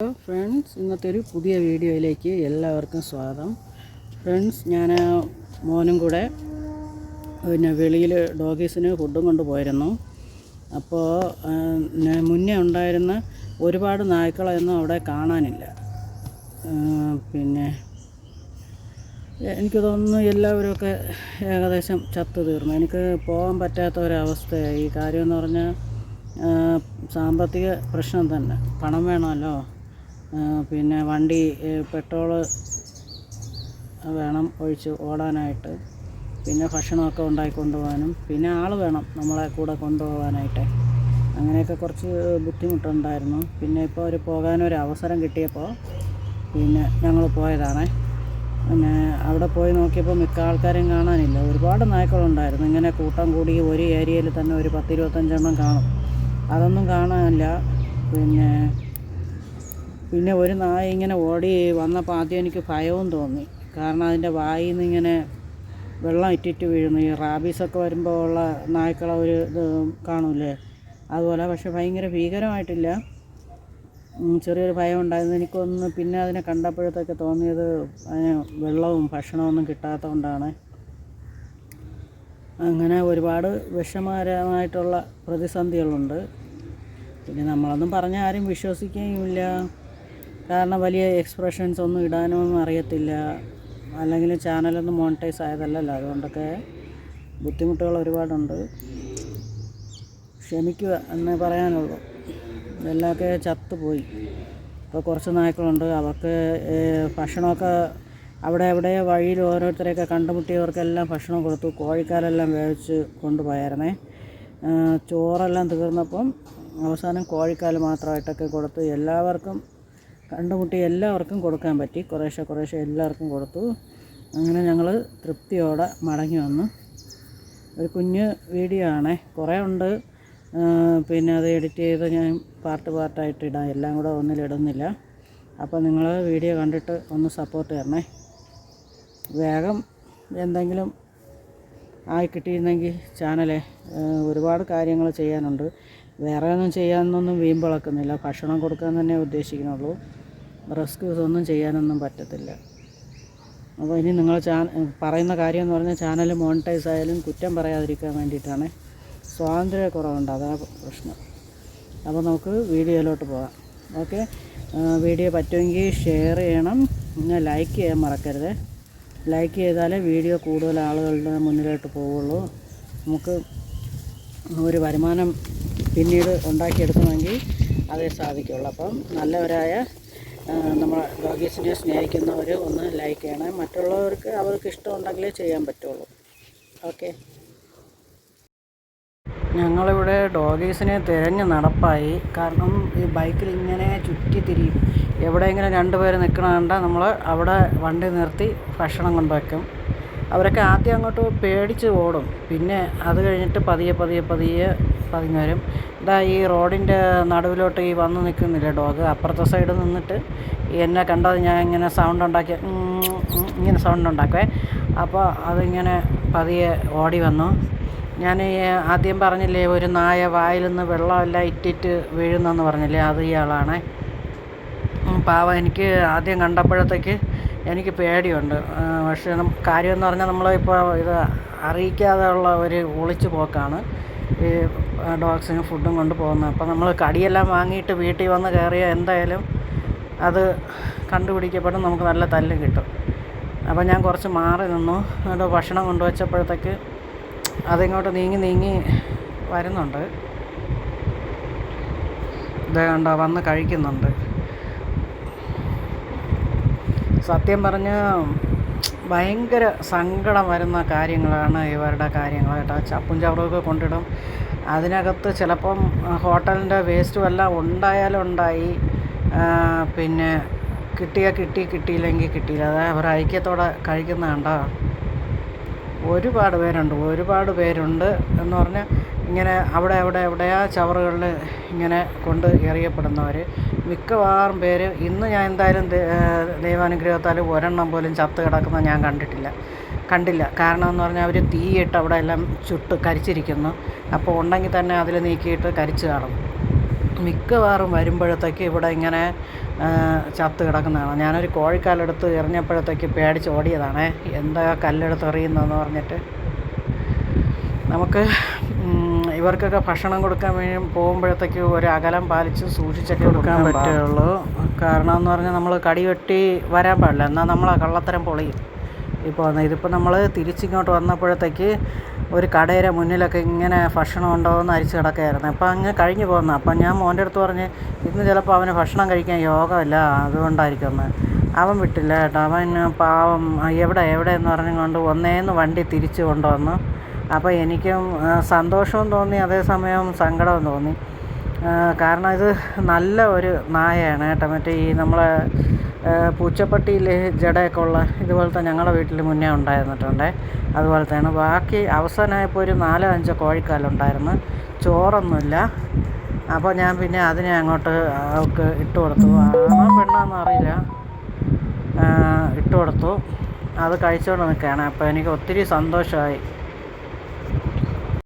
Hello friends ഇന്നത്തെ ഒരു പുതിയ വീഡിയോയിലേക്ക് എല്ലാവർക്കും സ്വാഗതം. ഫ്രണ്ട്സ് ഞാൻ മോനും കൂടെ പിന്നെ വെളിയിൽ ഡോഗീസിന് ഫുഡും കൊണ്ട് പോയിരുന്നു അപ്പോൾ മുന്നേ ഉണ്ടായിരുന്ന ഒരുപാട് നായ്ക്കളൊന്നും അവിടെ കാണാനില്ല. പിന്നെ എനിക്ക് തോന്നുന്നു എല്ലാവരുമൊക്കെ ഏകദേശം ചത്തു തീർന്നു. എനിക്ക് പോകാൻ പറ്റാത്ത ഒരവസ്ഥയായി. കാര്യം എന്ന് പറഞ്ഞാൽ സാമ്പത്തിക പ്രശ്നം തന്നെ. പണം വേണമല്ലോ? പിന്നെ വണ്ടി പെട്രോൾ വേണം ഒഴിച്ച് ഓടാനായിട്ട്. പിന്നെ ഭക്ഷണമൊക്കെ ഉണ്ടാക്കി കൊണ്ടുപോകാനും. പിന്നെ ആൾ വേണം നമ്മളെ കൂടെ കൊണ്ടുപോകാനായിട്ട്. അങ്ങനെയൊക്കെ കുറച്ച് ബുദ്ധിമുട്ടുണ്ടായിരുന്നു. പിന്നെ ഇപ്പോൾ ഒരു പോകാനൊരു അവസരം കിട്ടിയപ്പോൾ പിന്നെ ഞങ്ങൾ പോയതാണ്. പിന്നെ അവിടെ പോയി നോക്കിയപ്പോൾ മിക്ക ആൾക്കാരെയും കാണാനില്ല. ഒരുപാട് നായ്ക്കളുണ്ടായിരുന്നു. ഇങ്ങനെ കൂട്ടം കൂടി ഒരു ഏരിയയിൽ തന്നെ ഒരു പത്തിരുപത്തഞ്ചെണ്ണം കാണും. അതൊന്നും കാണാനില്ല. പിന്നെ പിന്നെ ഒരു നായ ഇങ്ങനെ ഓടി വന്നപ്പോൾ ആദ്യം എനിക്ക് ഭയവും തോന്നി. കാരണം അതിന്റെ വായിൽ നിന്ന് ഇങ്ങനെ വെള്ളം ഇറ്റിറ്റ് വീഴുന്നു. ഈ റാബീസൊക്കെ വരുമ്പോൾ ഉള്ള നായ്ക്കളെ ഒരു ഇത് കാണൂലേ? അതുപോലെ പക്ഷെ ഭയങ്കര ഭീകരമായിട്ടില്ല. ചെറിയൊരു ഭയം ഉണ്ടായിരുന്നു. എനിക്കൊന്ന് പിന്നെ അതിനെ കണ്ടപ്പോഴത്തേക്ക് തോന്നിയത് അതിന് വെള്ളവും ഭക്ഷണമൊന്നും കിട്ടാത്തതുകൊണ്ടാണ്. അങ്ങനെ ഒരുപാട് വിഷമകരമായിട്ടുള്ള പ്രതിസന്ധികളുണ്ട്. പിന്നെ നമ്മളൊന്നും പറഞ്ഞാൽ ആരും വിശ്വസിക്കുകയുമില്ല. കാരണം വലിയ എക്സ്പ്രഷൻസ് ഒന്നും ഇടാനൊന്നും അറിയത്തില്ല. അല്ലെങ്കിൽ ചാനലൊന്നും മോണിറ്റൈസ് ആയതല്ലല്ലോ. അതുകൊണ്ടൊക്കെ ബുദ്ധിമുട്ടുകൾ ഒരുപാടുണ്ട്. ക്ഷമിക്കുക എന്നേ പറയാനുള്ളൂ. ഇതെല്ലാമൊക്കെ ചത്തുപോയി. ഇപ്പോൾ കുറച്ച് നായ്ക്കളുണ്ട്. അവർക്ക് ഭക്ഷണമൊക്കെ അവിടെ എവിടെ വഴിയിൽ ഓരോരുത്തരെയൊക്കെ കണ്ടുമുട്ടിയവർക്കെല്ലാം ഭക്ഷണം കൊടുത്തു. കോഴിക്കാലെല്ലാം വേവിച്ച് കൊണ്ടുപോയായിരുന്നേ. ചോറെല്ലാം തീർന്നപ്പം അവസാനം കോഴിക്കാൽ മാത്രമായിട്ടൊക്കെ കൊടുത്ത് എല്ലാവർക്കും കണ്ടുമുട്ടി എല്ലാവർക്കും കൊടുക്കാൻ പറ്റി. കുറേശ്ശെ കുറേശ്ശെ എല്ലാവർക്കും കൊടുത്തു. അങ്ങനെ ഞങ്ങൾ തൃപ്തിയോടെ മടങ്ങി വന്നു. ഒരു കുഞ്ഞ് വീഡിയോ ആണേ. കുറേ ഉണ്ട്. പിന്നെ അത് എഡിറ്റ് ചെയ്ത് ഞാൻ പാർട്ട് പാർട്ടായിട്ട് ഇടാം. എല്ലാം കൂടെ ഒന്നിലിടുന്നില്ല അപ്പോൾ നിങ്ങൾ വീഡിയോ കണ്ടിട്ട് ഒന്ന് സപ്പോർട്ട് തരണേ. വേഗം എന്തെങ്കിലും ആയി കിട്ടിയിരുന്നെങ്കിൽ ചാനലേ ഒരുപാട് കാര്യങ്ങൾ ചെയ്യാനുണ്ട്. വേറെ ഒന്നും ചെയ്യാനൊന്നും വീമ്പിളക്കുന്നില്ല. ഭക്ഷണം കൊടുക്കാൻ തന്നെ ഉദ്ദേശിക്കുന്നുള്ളൂ. റെസ്ക്യൂസ് ഒന്നും ചെയ്യാനൊന്നും പറ്റത്തില്ല. അപ്പോൾ ഇനി നിങ്ങൾ ചാ പറയുന്ന കാര്യം എന്ന് പറഞ്ഞാൽ ചാനൽ മോണിറ്റൈസ് ആയാലും കുറ്റം പറയാതിരിക്കാൻ വേണ്ടിയിട്ടാണ്. സ്വാതന്ത്ര്യക്കുറവുണ്ട് അതാ പ്രശ്നം. അപ്പോൾ നമുക്ക് വീഡിയോയിലോട്ട് പോകാം. ഓക്കെ? വീഡിയോ പറ്റുമെങ്കിൽ ഷെയർ ചെയ്യണം. പിന്നെ ലൈക്ക് ചെയ്യാൻ മറക്കരുത്. ലൈക്ക് ചെയ്താലേ വീഡിയോ കൂടുതൽ ആളുകളുടെ മുന്നിലോട്ട് പോവുള്ളൂ. നമുക്ക് ഒരു വരുമാനം പിന്നീട് ഉണ്ടാക്കിയെടുക്കണമെങ്കിൽ അതേ സാധിക്കുള്ളൂ. അപ്പം നല്ലവരായ ആ, നമ്മളെ ഡോഗീസിനെ സ്നേഹിക്കുന്നവർ ഒന്ന് ലൈക്ക് ചെയ്യണം. മറ്റുള്ളവർക്ക് അവർക്ക് ഇഷ്ടമുണ്ടെങ്കിലേ ചെയ്യാൻ പറ്റുള്ളൂ. ഓക്കെ ഞങ്ങളിവിടെ ഡോഗീസിനെ തിരഞ്ഞ് നടപ്പായി. കാരണം ഈ ബൈക്കിൽ ഇങ്ങനെ ചുറ്റി തിരിയും. എവിടെയെങ്കിലും രണ്ടുപേർ നിൽക്കണ കണ്ടാൽ നമ്മൾ അവിടെ വണ്ടി നിർത്തി ഭക്ഷണം കൊണ്ടുവയ്ക്കും. അവരൊക്കെ ആദ്യം അങ്ങോട്ട് പേടിച്ച് ഓടും. പിന്നെ അത് കഴിഞ്ഞിട്ട് പതിയെ പതിയെ പതിയെ പതിഞ്ഞ് വരും. ഇതാ ഈ റോഡിന്റെ നടുവിലോട്ട് ഈ വന്ന് നിൽക്കുന്നില്ല ഡോഗ്? അപ്പുറത്തെ സൈഡ് നിന്നിട്ട് എന്നെ കണ്ടത് ഞാൻ ഇങ്ങനെ സൗണ്ട് ഉണ്ടാക്കി ഇങ്ങനെ സൗണ്ട് ഉണ്ടാക്കേ അപ്പോൾ അതിങ്ങനെ പതിയെ ഓടി വന്നു. ഞാൻ ആദ്യം പറഞ്ഞില്ലേ ഒരു നായ വായിൽ നിന്ന് വെള്ളമെല്ലാം ഇറ്റിറ്റ് വീഴുന്നെന്ന് പറഞ്ഞില്ലേ അത് ഇയാളാണേ. പാവം എനിക്ക് ആദ്യം കണ്ടപ്പോഴത്തേക്ക് എനിക്ക് പേടിയുണ്ട്. പക്ഷേ കാര്യമെന്ന് പറഞ്ഞാൽ നമ്മളിപ്പോൾ ഇത് അറിയിക്കാതെ ഉള്ള ഒരു ഒളിച്ചു പോക്കാണ്. ഈ ഡോഗ്സിന് ഫുഡും കൊണ്ട് പോകുന്നത്. അപ്പോൾ നമ്മൾ കടിയെല്ലാം വാങ്ങിയിട്ട് വീട്ടിൽ വന്ന് കയറിയാൽ എന്തായാലും അത് കണ്ടുപിടിക്കപ്പെടും. നമുക്ക് നല്ല തല്ല് കിട്ടും. അപ്പോൾ ഞാൻ കുറച്ച് മാറി നിന്നു. എന്നിട്ട് ഭക്ഷണം കൊണ്ടുവച്ചപ്പോഴത്തേക്ക് അതിങ്ങോട്ട് നീങ്ങി നീങ്ങി വരുന്നുണ്ട്. ഇതേ കണ്ടോ വന്ന് കഴിക്കുന്നുണ്ട്. സത്യം പറഞ്ഞ് ഭയങ്കര സങ്കടം വരുന്ന കാര്യങ്ങളാണ് ഇവരുടെ കാര്യങ്ങൾ കേട്ടോ. ചപ്പും ചവറുമൊക്കെ കൊണ്ടിടും. അതിനകത്ത് ചിലപ്പം ഹോട്ടലിന്റെ വേസ്റ്റും എല്ലാം ഉണ്ടായാലും ഉണ്ടായി. പിന്നെ കിട്ടിയാൽ കിട്ടി കിട്ടിയില്ലെങ്കിൽ കിട്ടിയില്ല. അതായത് അവർ ഐക്യത്തോടെ കഴിക്കുന്ന കണ്ടോ? ഒരുപാട് പേരുണ്ട് ഒരുപാട് പേരുണ്ട് എന്ന് പറഞ്ഞാൽ ഇങ്ങനെ അവിടെ അവിടെ എവിടെയാ ചവറുകളിൽ ഇങ്ങനെ കൊണ്ട് എറിയപ്പെടുന്നവർ മിക്കവാറും പേര് ഇന്ന് ഞാൻ എന്തായാലും ദൈവാനുഗ്രഹത്താൽ ഒരെണ്ണം പോലും ചത്ത് കിടക്കുന്നത് ഞാൻ കണ്ടിട്ടില്ല. കണ്ടില്ല. കാരണം എന്ന് പറഞ്ഞാൽ അവർ തീയിട്ട് അവിടെ എല്ലാം ചുട്ട് കരിച്ചിരിക്കുന്നു. അപ്പോൾ ഉണ്ടെങ്കിൽ തന്നെ അതിൽ നീക്കിയിട്ട് കരിച്ച് കാണും. മിക്കവാറും വരുമ്പോഴത്തേക്ക് ഇവിടെ ഇങ്ങനെ ചത്ത് കിടക്കുന്നതാണ്. ഞാനൊരു കോഴിക്കാലെടുത്ത് എറിഞ്ഞപ്പോഴത്തേക്ക് പേടിച്ച് ഓടിയതാണേ. എന്താ കല്ലെടുത്ത് എറിയുന്നതെന്ന് പറഞ്ഞിട്ട്. നമുക്ക് ഇവർക്കൊക്കെ ഭക്ഷണം കൊടുക്കാൻ വേണ്ടി പോകുമ്പോഴത്തേക്ക് ഒരു അകലം പാലിച്ച് സൂക്ഷിച്ചൊക്കെ കൊടുക്കാൻ പറ്റുള്ളൂ കാരണം എന്ന് പറഞ്ഞാൽ നമ്മൾ കടി വെട്ടി വരാൻ പാടില്ല. എന്നാൽ നമ്മൾ ആ കള്ളത്തരം പൊളിയും. ഇപ്പോൾ ഇതിപ്പോൾ നമ്മൾ തിരിച്ചിങ്ങോട്ട് വന്നപ്പോഴത്തേക്ക് ഒരു കടയുടെ മുന്നിലൊക്കെ ഇങ്ങനെ ഭക്ഷണം ഉണ്ടോ എന്ന് അരിച്ച് കിടക്കുകയായിരുന്നു. അപ്പോൾ അങ്ങ് കഴിഞ്ഞു പോകുന്ന അപ്പം ഞാൻ മോന്റെ അടുത്ത് പറഞ്ഞ് ഇന്ന് ചിലപ്പോൾ അവന് ഭക്ഷണം കഴിക്കാൻ യോഗമില്ല. അതുകൊണ്ടായിരിക്കും ഒന്ന് അവൻ വിട്ടില്ല കേട്ടോ. അവൻ പാവം എവിടെ എവിടെ എന്ന് പറഞ്ഞുകൊണ്ട് ഒന്നേന്ന് വണ്ടി തിരിച്ചു കൊണ്ടുവന്നു. അപ്പോൾ എനിക്കും സന്തോഷവും തോന്നി അതേസമയം സങ്കടവും തോന്നി. കാരണം ഇത് നല്ല ഒരു നായയാണ് കേട്ടോ. മറ്റേ ഈ നമ്മളെ ആ, പൂച്ചപ്പട്ടിയിൽ ജടയൊക്കെ ഉള്ള ഇതുപോലത്തെ ഞങ്ങളുടെ വീട്ടിൽ മുന്നേ ഉണ്ടായിരുന്നിട്ടുണ്ടേ. അതുപോലത്തെയാണ് ബാക്കി അവസാനമായപ്പോൾ ഒരു നാലോ അഞ്ചോ കോഴിക്കാലുണ്ടായിരുന്നു ചോറൊന്നുമില്ല. അപ്പോൾ ഞാൻ പിന്നെ അതിനെ അങ്ങോട്ട് അവൾക്ക് ഇട്ട് കൊടുത്തു. ആണോ പെണ്ണാന്ന് അറിയില്ല. ആ, ഇട്ട് കൊടുത്തു. അത് കഴിച്ചുകൊണ്ട് നിൽക്കുകയാണ്. അപ്പോൾ എനിക്ക് ഒത്തിരി സന്തോഷമായി.